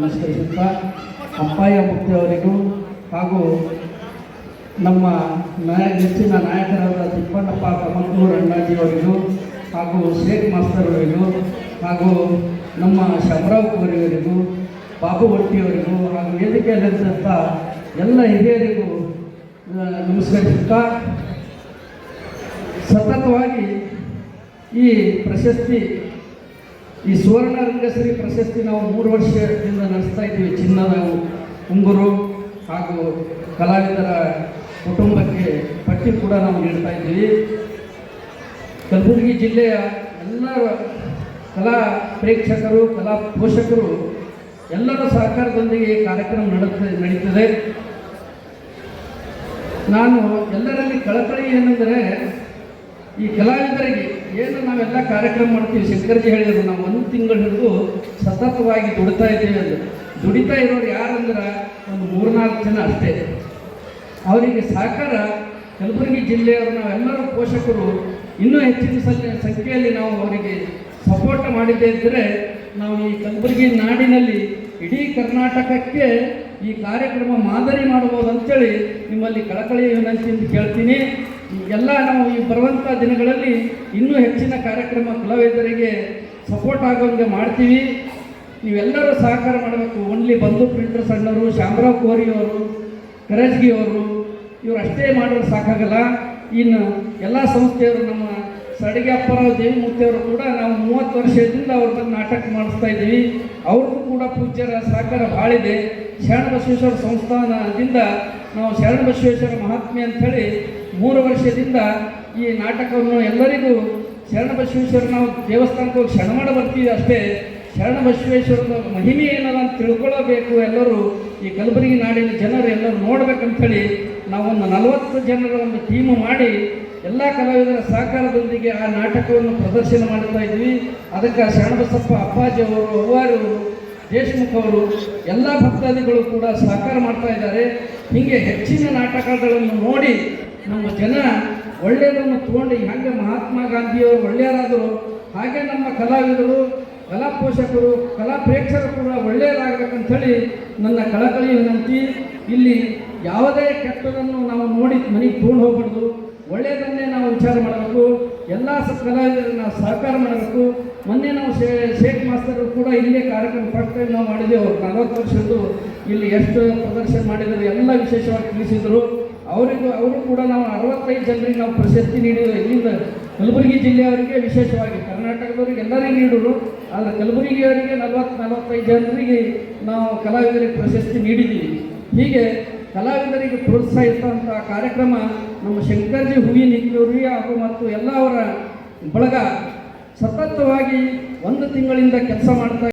ನಮಸ್ಕರಿಸುತ್ತಾ ಅಪ್ಪಾಯ ಮುಕ್ತಿಯವರಿಗೂ ಹಾಗೂ ನಮ್ಮ ನಾಯ ನೆಚ್ಚಿನ ನಾಯಕರಾದ ತಿಪ್ಪಣ್ಣಪ್ಪ ಅಣ್ಣಾಜಿ ಅವರಿಗೂ ಹಾಗೂ ಶೇಖ್ ಮಾಸ್ತರ್ ಅವರಿಗೂ ಹಾಗೂ ನಮ್ಮ ಶಮರಾವ್ ಅವರಿಗೂ ಬಾಬು ಒಟ್ಟಿಯವರಿಗೂ ಹಾಗೂ ವೇದಿಕೆಯಲ್ಲಿದ್ದಂಥ ಎಲ್ಲ ಹಿರಿಯರಿಗೂ ನಮಸ್ಕರಿಸುತ್ತಾ ಸತತವಾಗಿ ಈ ಪ್ರಶಸ್ತಿ ಈ ಸುವರ್ಣ ರಂಗಶ್ರೀ ಪ್ರಶಸ್ತಿ ನಾವು ಮೂರು ವರ್ಷದಿಂದ ನಡೆಸ್ತಾ ಇದ್ದೀವಿ. ಚಿನ್ನದ, ಉಂಗುರು ಹಾಗೂ ಕಲಾವಿದರ ಕುಟುಂಬಕ್ಕೆ ಪಟ್ಟಿ ಕೂಡ ನಾವು ನೀಡ್ತಾ ಇದ್ದೀವಿ. ಕಲಬುರಗಿ ಜಿಲ್ಲೆಯ ಎಲ್ಲ ಕಲಾ ಪ್ರೇಕ್ಷಕರು, ಕಲಾ ಪೋಷಕರು ಎಲ್ಲರ ಸಹಕಾರದೊಂದಿಗೆ ಈ ಕಾರ್ಯಕ್ರಮ ನಡುತ್ತೆ ನಡೀತದೆ. ನಾನು ಎಲ್ಲರಲ್ಲಿ ಕಳಕಳಿ ಏನೆಂದರೆ, ಈ ಕಲಾವಿದರಿಗೆ ಏನು ನಾವೆಲ್ಲ ಕಾರ್ಯಕ್ರಮ ಮಾಡ್ತೀವಿ? ಶಂಕರ್ಜಿ ಹೇಳಿದ್ರು, ನಾವು ಒಂದು ತಿಂಗಳು ಹಿಡಿದು ಸತತವಾಗಿ ದುಡಿತಾ ಇದ್ದೀವಿ ಅದು ದುಡಿತಾ ಇರೋರು ಯಾರಂದ್ರೆ? ಒಂದು ಮೂರ್ನಾಲ್ಕು ಜನ ಅಷ್ಟೇ. ಅವರಿಗೆ ಸಹಕಾರ ಕಲಬುರಗಿ ಜಿಲ್ಲೆಯವರು, ನಾವೆಲ್ಲರೂ ಪೋಷಕರು. ಇನ್ನೂ ಹೆಚ್ಚಿನ ಸಂಖ್ಯೆ ಸಂಖ್ಯೆಯಲ್ಲಿ ನಾವು ಅವರಿಗೆ ಸಪೋರ್ಟ್ ಮಾಡಿದ್ದೇ ಇದ್ದರೆ ನಾವು ಈ ಕಲಬುರಗಿ ನಾಡಿನಲ್ಲಿ ಇಡೀ ಕರ್ನಾಟಕಕ್ಕೆ ಈ ಕಾರ್ಯಕ್ರಮ ಮಾದರಿ ಮಾಡ್ಬೋದು ಅಂತೇಳಿ ನಿಮ್ಮಲ್ಲಿ ಕಳಕಳಿ ವಿನಂತಿಯಿಂದ ಕೇಳ್ತೀನಿ ಎಲ್ಲ ನಾವು ಈ ಬರುವಂಥ ದಿನಗಳಲ್ಲಿ ಇನ್ನೂ ಹೆಚ್ಚಿನ ಕಾರ್ಯಕ್ರಮ ಕಲಾವಿದರಿಗೆ ಸಪೋರ್ಟ್ ಆಗೋಂಗೆ ಮಾಡ್ತೀವಿ. ನೀವೆಲ್ಲರೂ ಸಹಕಾರ ಮಾಡಬೇಕು. ಓನ್ಲಿ ಬಂಧು ಪ್ರಿಂಟರ್ಸ್ ಅಣ್ಣವರು ಶಾಮರಾವ್ ಕೋರಿಯವರು ಕರಜ್ಗಿಯವರು ಇವರು ಅಷ್ಟೇ ಮಾಡಿದ್ರೆ ಸಾಕಾಗಲ್ಲ. ಇನ್ನು ಎಲ್ಲ ಸಂಸ್ಥೆಯವರು ನಮ್ಮ ಸಡಿಗೆ ಅಪ್ಪರಾವ್ ದೇವಿಮೂರ್ತಿಯವರು ಕೂಡ ನಾವು ಮೂವತ್ತು ವರ್ಷದಿಂದ ಅವ್ರ ಬಂದು ನಾಟಕ ಮಾಡಿಸ್ತಾ ಇದ್ದೀವಿ. ಅವ್ರಿಗೂ ಕೂಡ ಪೂಜ್ಯರ ಸಹಕಾರ ಭಾಳಿದೆ ಶರಣ ಬಸವೇಶ್ವರ ಸಂಸ್ಥಾನದಿಂದ ನಾವು ಶರಣ ಬಸವೇಶ್ವರ ಮಹಾತ್ಮೆ ಅಂಥೇಳಿ ಮೂರು ವರ್ಷದಿಂದ ಈ ನಾಟಕವನ್ನು ಎಲ್ಲರಿಗೂ ಶರಣ ಬಸವೇಶ್ವರ ನಾವು ದೇವಸ್ಥಾನಕ್ಕೆ ಹೋಗಿ ಶರಣ ಮಾಡ ಬರ್ತೀವಿ ಅಷ್ಟೇ. ಶರಣ ಬಸವೇಶ್ವರನ ಮಹಿಮೆ ಏನದ ಅಂತ ತಿಳ್ಕೊಳ್ಳಬೇಕು ಎಲ್ಲರೂ. ಈ ಕಲಬುರಗಿ ನಾಡಿನ ಜನರು ಎಲ್ಲರೂ ನೋಡಬೇಕಂಥೇಳಿ ನಾವೊಂದು ನಲವತ್ತು ಜನರ ಒಂದು ಟೀಮ್ ಮಾಡಿ ಎಲ್ಲ ಕಲಾವಿದರ ಸಹಕಾರದೊಂದಿಗೆ ಆ ನಾಟಕವನ್ನು ಪ್ರದರ್ಶನ ಮಾಡ್ತಾ ಇದ್ವಿ. ಅದಕ್ಕೆ ಶರಣಬಸಪ್ಪ ಅಪ್ಪಾಜಿ ಅವರು ಅವ್ವಾರವರು ದೇಶಮುಖ್ ಅವರು, ಎಲ್ಲ ಭಕ್ತಾದಿಗಳು ಕೂಡ ಸಹಕಾರ ಮಾಡ್ತಾ ಇದ್ದಾರೆ. ಹೀಗೆ ಹೆಚ್ಚಿನ ನಾಟಕಗಳನ್ನು ನೋಡಿ ನಮ್ಮ ಜನ ಒಳ್ಳೆಯದನ್ನು ತಗೊಂಡು ಹೆಂಗೆ ಮಹಾತ್ಮ ಗಾಂಧಿಯವರು, ಒಳ್ಳೆಯರಾದರು. ಹಾಗೆ ನಮ್ಮ ಕಲಾವಿದರು ಕಲಾ ಪೋಷಕರು ಕಲಾ ಪ್ರೇಕ್ಷಕರು ಕೂಡ ಒಳ್ಳೆಯದಾಗಬೇಕಂಥೇಳಿ ನನ್ನ ಕಳಕಳಿ ವಿನಂತಿ. ಇಲ್ಲಿ ಯಾವುದೇ ಕೆಟ್ಟದನ್ನು ನಾವು ನೋಡಿ ಮನೆಗೆ ತಗೊಂಡು ಹೋಗ್ಬಾರ್ದು. ಒಳ್ಳೆಯದನ್ನೇ ನಾವು ವಿಚಾರ ಮಾಡಬೇಕು. ಎಲ್ಲ ಕಲಾವಿದರನ್ನ ಸಹಕಾರ ಮಾಡಬೇಕು. ಮೊನ್ನೆ ನಾವು ಶೇ ಶೇಖ್ ಮಾಸ್ತರು ಕೂಡ ಇಲ್ಲೇ ಕಾರ್ಯಕ್ರಮ ಫಸ್ಟ್ ಟೈಮ್ ನಾವು ಮಾಡಿದೆವು ನಲವತ್ತು ವರ್ಷದ್ದು ಇಲ್ಲಿ ಎಷ್ಟು ಪ್ರದರ್ಶನ ಮಾಡಿದ್ದಾರೆ ಎಲ್ಲ ವಿಶೇಷವಾಗಿ ತಿಳಿಸಿದರು. ಅವರಿಗೂ, ಅವರು ಕೂಡ ನಾವು ಅರವತ್ತೈದು ಜನರಿಗೆ ನಾವು ಪ್ರಶಸ್ತಿ ನೀಡಿದ್ರು ಇಲ್ಲಿಂದ ಕಲಬುರಗಿ ಜಿಲ್ಲೆಯವರಿಗೆ ವಿಶೇಷವಾಗಿ ಕರ್ನಾಟಕದವರಿಗೆ ಎಲ್ಲರಿಗೂ ನೀಡಿದ್ರು ಆದರೆ ಕಲಬುರಗಿಯವರಿಗೆ ನಲವತ್ತು ನಲವತ್ತೈದು ಜನರಿಗೆ ನಾವು ಕಲಾವಿದರಿಗೆ ಪ್ರಶಸ್ತಿ ನೀಡಿದ್ದೀವಿ. ಹೀಗೆ ಕಲಾವಿದರಿಗೆ ಪ್ರೋತ್ಸಾಹಿಸುವಂಥ ಕಾರ್ಯಕ್ರಮ ನಮ್ಮ ಶಂಕರ್ಜಿ ಹೂವಿ ಹಿರಿಯ ಹಾಗೂ ಮತ್ತು ಎಲ್ಲ ಅವರ ಬಳಗ ಸತತವಾಗಿ ಒಂದು ತಿಂಗಳಿಂದ ಕೆಲಸ ಮಾಡ್ತಾ